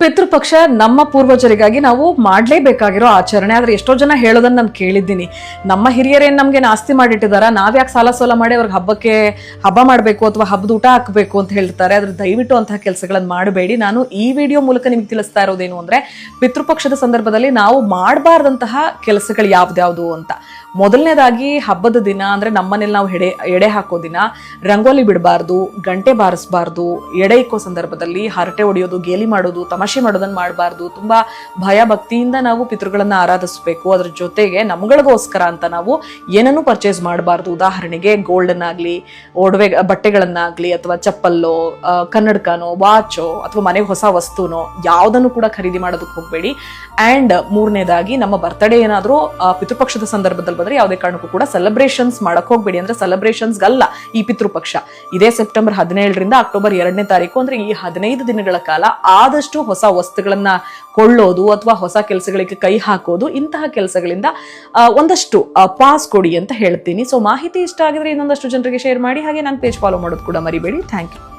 ಪಿತೃಪಕ್ಷ ನಮ್ಮ ಪೂರ್ವಜರಿಗಾಗಿ ನಾವು ಮಾಡಲೇಬೇಕಾಗಿರೋ ಆಚರಣೆ. ಆದರೆ ಎಷ್ಟೋ ಜನ ಹೇಳೋದನ್ನ ನಾನು ಕೇಳಿದ್ದೀನಿ. ನಮ್ಮ ಹಿರಿಯರೇನ್ ನಮಗೆ ಆಸ್ತಿ ಮಾಡಿಟ್ಟಿದಾರ? ನಾವ್ಯಾಕೆ ಸಾಲ ಸೋಲ ಮಾಡಿ ಅವ್ರಿಗೆ ಹಬ್ಬಕ್ಕೆ ಹಬ್ಬ ಮಾಡಬೇಕು ಅಥವಾ ಹಬ್ಬದ ಊಟ ಹಾಕಬೇಕು ಅಂತ ಹೇಳ್ತಾರೆ. ಆದರೆ ದಯವಿಟ್ಟು ಅಂತಹ ಕೆಲಸಗಳನ್ನು ಮಾಡಬೇಡಿ. ನಾನು ಈ ವಿಡಿಯೋ ಮೂಲಕ ನಿಮ್ಗೆ ತಿಳಿಸ್ತಾ ಇರೋದೇನು ಅಂದ್ರೆ ಪಿತೃಪಕ್ಷದ ಸಂದರ್ಭದಲ್ಲಿ ನಾವು ಮಾಡಬಾರ್ದಂತಹ ಕೆಲಸಗಳು ಯಾವ್ದ್ಯಾವುದು ಅಂತ. ಮೊದಲನೇದಾಗಿ ಹಬ್ಬದ ದಿನ ಅಂದ್ರೆ ನಮ್ಮನೇಲಿ ನಾವು ಎಡೆ ಎಡೆ ಹಾಕೋ ದಿನ, ರಂಗೋಲಿ ಬಿಡಬಾರ್ದು, ಗಂಟೆ ಬಾರಿಸಬಾರ್ದು, ಎಡೆ ಇಕ್ಕೋ ಸಂದರ್ಭದಲ್ಲಿ ಹರಟೆ ಹೊಡೆಯೋದು, ಗೇಲಿ ಮಾಡೋದು ತಮಾಷೆ ಮಾಡೋದನ್ನ ಮಾಡಬಾರ್ದು. ತುಂಬಾ ಭಯ ಭಕ್ತಿಯಿಂದ ನಾವು ಪಿತೃಗಳನ್ನ ಆರಾಧಿಸಬೇಕು. ಅದ್ರ ಜೊತೆಗೆ ನಮ್ಗಳಿಗೋಸ್ಕರ ಅಂತ ನಾವು ಏನನ್ನು ಪರ್ಚೇಸ್ ಮಾಡಬಾರ್ದು. ಉದಾಹರಣೆಗೆ ಗೋಲ್ಡನ್ ಆಗ್ಲಿ ಒಡವೆ ಬಟ್ಟೆಗಳನ್ನಾಗ್ಲಿ, ಅಥವಾ ಚಪ್ಪಲ್ಲೋ ಕನ್ನಡಕನೋ, ವಾಚೋ, ಅಥವಾ ಮನೆಗೆ ಹೊಸ ವಸ್ತುನೋ, ಯಾವುದನ್ನು ಕೂಡ ಖರೀದಿ ಮಾಡೋದಕ್ಕೆ ಹೋಗಬೇಡಿ. ಅಂಡ್ ಮೂರನೇದಾಗಿ ನಮ್ಮ ಬರ್ತಡೇ ಏನಾದರೂ ಪಿತೃಪಕ್ಷದ ಸಂದರ್ಭದಲ್ಲಿ ಬಂದ್ರೆ ಯಾವುದೇ ಕಾರಣಕ್ಕೂ ಕೂಡ ಸೆಲೆಬ್ರೇಷನ್ಸ್ ಮಾಡಕ್ ಹೋಗ್ಬೇಡಿ. ಅಂದ್ರೆ ಸೆಲೆಬ್ರೇಷನ್ಸ್ ಅಲ್ಲ ಈ ಪಿತೃಪಕ್ಷ. ಇದೇ ಸೆಪ್ಟೆಂಬರ್ ಹದಿನೇಳರಿಂದ ಅಕ್ಟೋಬರ್ ಎರಡನೇ ತಾರೀಕು, ಅಂದ್ರೆ ಈ ಹದಿನೈದು ದಿನಗಳ ಕಾಲ ಆದಷ್ಟು ಹೊಸ ವಸ್ತುಗಳನ್ನ ಕೊಳ್ಳೋದು ಅಥವಾ ಹೊಸ ಕೆಲಸಗಳಿಗೆ ಕೈ ಹಾಕೋದು, ಇಂತಹ ಕೆಲಸಗಳಿಂದ ಒಂದಷ್ಟು ಪಾಸ್ ಕೊಡಿ ಅಂತ ಹೇಳ್ತೀನಿ. ಸೊ ಮಾಹಿತಿ ಇಷ್ಟ ಆಗಿದ್ರೆ ಇನ್ನೊಂದಷ್ಟು ಜನರಿಗೆ ಶೇರ್ ಮಾಡಿ. ಹಾಗೆ ನನ್ನ ಪೇಜ್ ಫಾಲೋ ಮಾಡೋದು ಕೂಡ ಮರಿಬೇಡಿ. Thank you